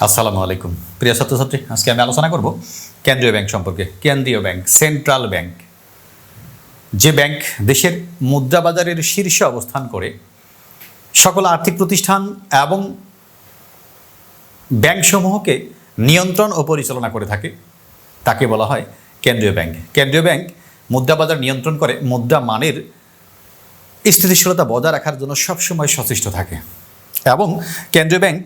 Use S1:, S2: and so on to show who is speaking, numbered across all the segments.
S1: আসসালামু আলাইকুম। প্রিয় ছাত্রছাত্রী, আজকে আমি আলোচনা করব কেন্দ্রীয় ব্যাংক সম্পর্কে। কেন্দ্রীয় ব্যাংক, সেন্ট্রাল ব্যাংক। যে ব্যাংক দেশের মুদ্রা বাজারের শীর্ষে অবস্থান করে, সকল আর্থিক প্রতিষ্ঠান এবং ব্যাংকসমূহকে নিয়ন্ত্রণ ও পরিচালনা করে থাকে, তাকে বলা হয় কেন্দ্রীয় ব্যাংক। কেন্দ্রীয় ব্যাংক মুদ্রা বাজার নিয়ন্ত্রণ করে, মুদ্রা মানের স্থিতিশীলতা বজায় রাখার জন্য সবসময় সচেষ্ট থাকে। এবং কেন্দ্রীয় ব্যাংক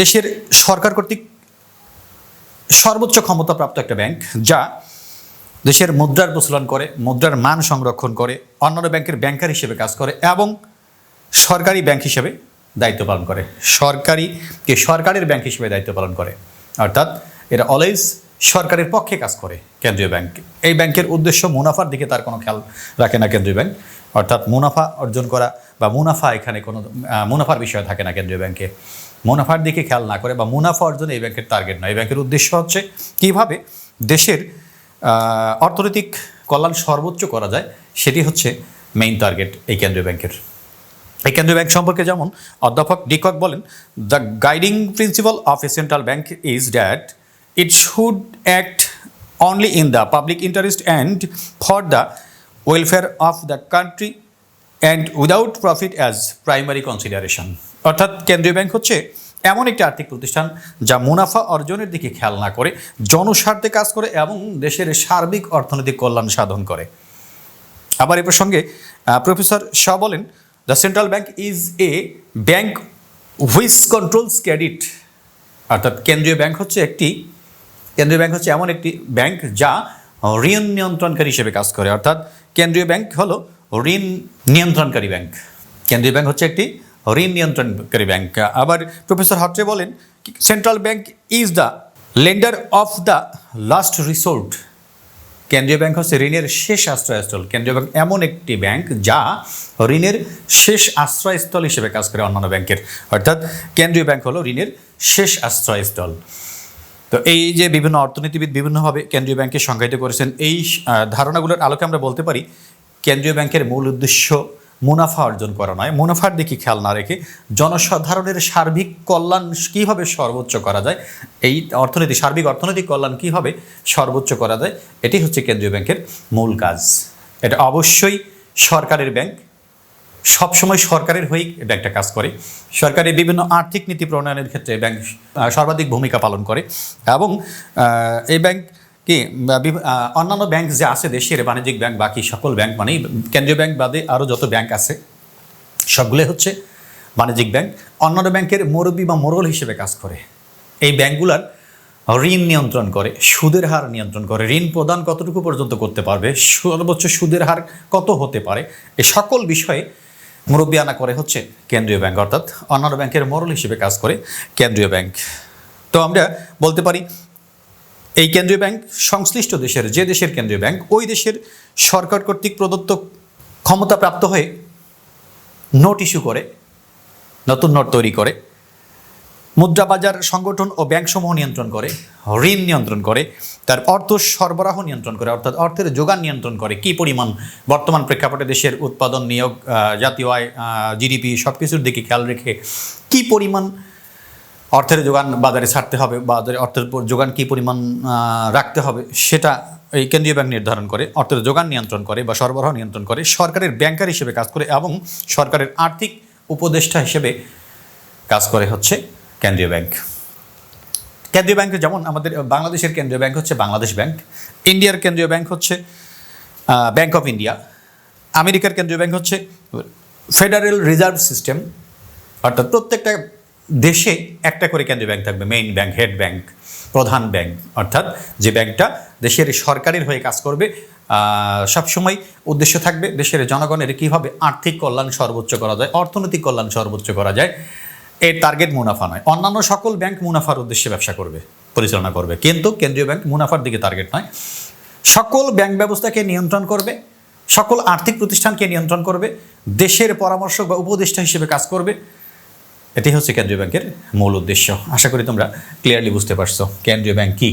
S1: দেশের সরকার কর্তৃক সর্বোচ্চ ক্ষমতাপ্রাপ্ত একটা ব্যাংক, যা দেশের মুদ্রার প্রচলন করে, মুদ্রার মান সংরক্ষণ করে, অন্যান্য ব্যাংকের ব্যাংকার হিসেবে কাজ করে এবং সরকারি ব্যাংক হিসেবে দায়িত্ব পালন করে। সরকারি, কে সরকারের ব্যাংক হিসেবে দায়িত্ব পালন করে। অর্থাৎ এরা অলওয়েজ সরকারের পক্ষে কাজ করে কেন্দ্রীয় ব্যাংক। এই ব্যাংকের উদ্দেশ্য মুনাফার দিকে তার কোনো খেয়াল রাখে না কেন্দ্রীয় ব্যাংক। অর্থাৎ মুনাফা অর্জন করা বা মুনাফা এখানে কোনো মুনাফার বিষয় থাকে না কেন্দ্রীয় ব্যাংকে। মুনাফার দিকে খেয়াল না করে বা মুনাফা অর্জন এই ব্যাংকের টার্গেট নয়। এই ব্যাংকের উদ্দেশ্য হচ্ছে কীভাবে দেশের অর্থনৈতিক কল্যাণ সর্বোচ্চ করা যায়, সেটি হচ্ছে মেইন টার্গেট এই কেন্দ্রীয় ব্যাংকের। এই কেন্দ্রীয় ব্যাংক সম্পর্কে যেমন অধ্যাপক ডিকক বলেন the guiding principal of a central bank is that it should act only in the public interest and for the welfare of the country and without profit as primary consideration অর্থাৎ কেন্দ্রীয় bank হচ্ছে এমন একটি আর্থিক প্রতিষ্ঠান যা মুনাফা অর্জনের দিকে খেয়াল না করে, জনস্বার্থে কাজ করে এবং দেশের সার্বিক অর্থনৈতিক কল্যাণ সাধন করে। আবার এ প্রসঙ্গে প্রফেসর শাহ বলেন, the central bank is a bank which controls credit. অর্থাৎ কেন্দ্রীয় ব্যাংক হচ্ছে একটি, কেন্দ্রীয় ব্যাংক হচ্ছে এমন একটি ব্যাংক যা ঋণ নিয়ন্ত্রণকারী হিসেবে কাজ করে। অর্থাৎ কেন্দ্রীয় ব্যাংক হলো ঋণ নিয়ন্ত্রণকারী ব্যাংক। কেন্দ্রীয় ব্যাংক হচ্ছে একটি ঋণ নিয়ন্ত্রণকারী ব্যাংক আবার প্রফেসর হট্রে বলেন central bank is the lender of the last resort কেন্দ্রীয় ব্যাংক হচ্ছে ঋণের শেষ আশ্রয়স্থল কেন্দ্রীয় ব্যাংক এমন একটি ব্যাংক যা ঋণের শেষ আশ্রয়স্থল হিসেবে কাজ করে অন্যান্য ব্যাংকের। অর্থাৎ কেন্দ্রীয় ব্যাংক হলো ঋণের শেষ আশ্রয়স্থল। তো এই যে বিভিন্ন অর্থনীতিবিদ বিভিন্নভাবে কেন্দ্রীয় ব্যাংকে সংজ্ঞায়িত করেছেন, এই ধারণাগুলোর আলোকে আমরা বলতে পারি, কেন্দ্রীয় ব্যাংকের মূল উদ্দেশ্য মুনাফা অর্জন করা নয়। মুনাফার দিকে খেয়াল না রেখে জনসাধারণের সার্বিক কল্যাণ কীভাবে সর্বোচ্চ করা যায়, এই অর্থনীতি, সার্বিক অর্থনৈতিক কল্যাণ কীভাবে সর্বোচ্চ করা যায়, এটি হচ্ছে কেন্দ্রীয় ব্যাংকের মূল কাজ। এটা অবশ্যই সরকারের ব্যাংক, সবসময় সরকারের হয়েই ব্যাংকটা কাজ করে। সরকারের বিভিন্ন আর্থিক নীতি প্রণয়নের ক্ষেত্রে ব্যাংক সর্বাধিক ভূমিকা পালন করে এবং এই ব্যাংক কি অন্যান্য ব্যাংক যে আছে দেশের বাণিজ্যিক ব্যাংক বাকি সকল ব্যাংক মানেই কেন্দ্রীয় ব্যাংক বাদে আরও যত ব্যাংক আছে, সবগুলোই হচ্ছে বাণিজ্যিক ব্যাংক অন্যান্য ব্যাংকের মুরব্বী বা মোরল হিসেবে কাজ করে। এই ব্যাংকগুলার ঋণ নিয়ন্ত্রণ করে, সুদের হার নিয়ন্ত্রণ করে, ঋণ প্রদান কতটুকু পর্যন্ত করতে পারবে, সর্বোচ্চ সুদের হার কত হতে পারে, এ সকল বিষয়ে মুরব্বিয়ানা করে হচ্ছে কেন্দ্রীয় ব্যাংক অর্থাৎ অন্যান্য ব্যাংকের মোরল হিসেবে কাজ করে কেন্দ্রীয় ব্যাংক তো আমরা বলতে পারি এই কেন্দ্রীয় ব্যাংক সংশ্লিষ্ট দেশের, যে দেশের কেন্দ্রীয় ব্যাংক, ওই দেশের সরকার কর্তৃক প্রদত্ত ক্ষমতাপ্রাপ্ত হয়ে নোট ইস্যু করে, নতুন নোট তৈরি করে, মুদ্রা বাজার সংগঠন ও ব্যাংকসমূহ নিয়ন্ত্রণ করে, ঋণ নিয়ন্ত্রণ করে, তার অর্থ সরবরাহ নিয়ন্ত্রণ করে, অর্থাৎ অর্থের যোগান নিয়ন্ত্রণ করে, কী পরিমাণ বর্তমান প্রেক্ষাপটে দেশের উৎপাদন, নিয়োগ জাতীয় আয় জিডিপি সব কিছুর দিকে খেয়াল রেখে, কী পরিমাণ অর্থের যোগান বাজারে ছাড়তে হবে, বাজারে অর্থের যোগান কী পরিমাণ রাখতে হবে সেটা এই কেন্দ্রীয় ব্যাংক নির্ধারণ করে, অর্থের যোগান নিয়ন্ত্রণ করে বা সরবরাহ নিয়ন্ত্রণ করে সরকারের ব্যাংকার হিসেবে কাজ করে এবং সরকারের আর্থিক উপদেষ্টা হিসেবে কাজ করে হচ্ছে কেন্দ্রীয় ব্যাংক। কেন্দ্রীয় ব্যাংক যেমন আমাদের, বাংলাদেশের কেন্দ্রীয় ব্যাংক হচ্ছে বাংলাদেশ ব্যাংক, ইন্ডিয়ার কেন্দ্রীয় ব্যাংক হচ্ছে ব্যাংক অফ ইন্ডিয়া, আমেরিকার কেন্দ্রীয় ব্যাংক হচ্ছে, ফেডারেল রিজার্ভ সিস্টেম, অর্থাৎ প্রত্যেকটা দেশে একটা করে কেন্দ্রীয় ব্যাংক থাকবে মেইন ব্যাংক হেড ব্যাংক প্রধান ব্যাংক অর্থাৎ যে ব্যাংকটা দেশের সরকারের হয়ে কাজ করবে সবসময় উদ্দেশ্য থাকবে দেশের জনগণের কীভাবে আর্থিক কল্যাণ সর্বোচ্চ করা যায়, অর্থনৈতিক কল্যাণ সর্বোচ্চ করা যায়। এর টার্গেট মুনাফা নয়। অন্যান্য সকল ব্যাংক মুনাফার উদ্দেশ্যে ব্যবসা করবে, পরিচালনা করবে, কিন্তু কেন্দ্রীয় ব্যাংক মুনাফার দিকে টার্গেট নয়। সকল ব্যাংক ব্যবস্থাকে নিয়ন্ত্রণ করবে, সকল আর্থিক প্রতিষ্ঠানকে নিয়ন্ত্রণ করবে, দেশের পরামর্শক বা উপদেষ্টা হিসেবে কাজ করবে এটি হচ্ছে কেন্দ্রীয় ব্যাংকের মূল উদ্দেশ্য। আশা করি তোমরা ক্লিয়ারলি বুঝতে পারছ। কেন্দ্রীয় ব্যাংক কী?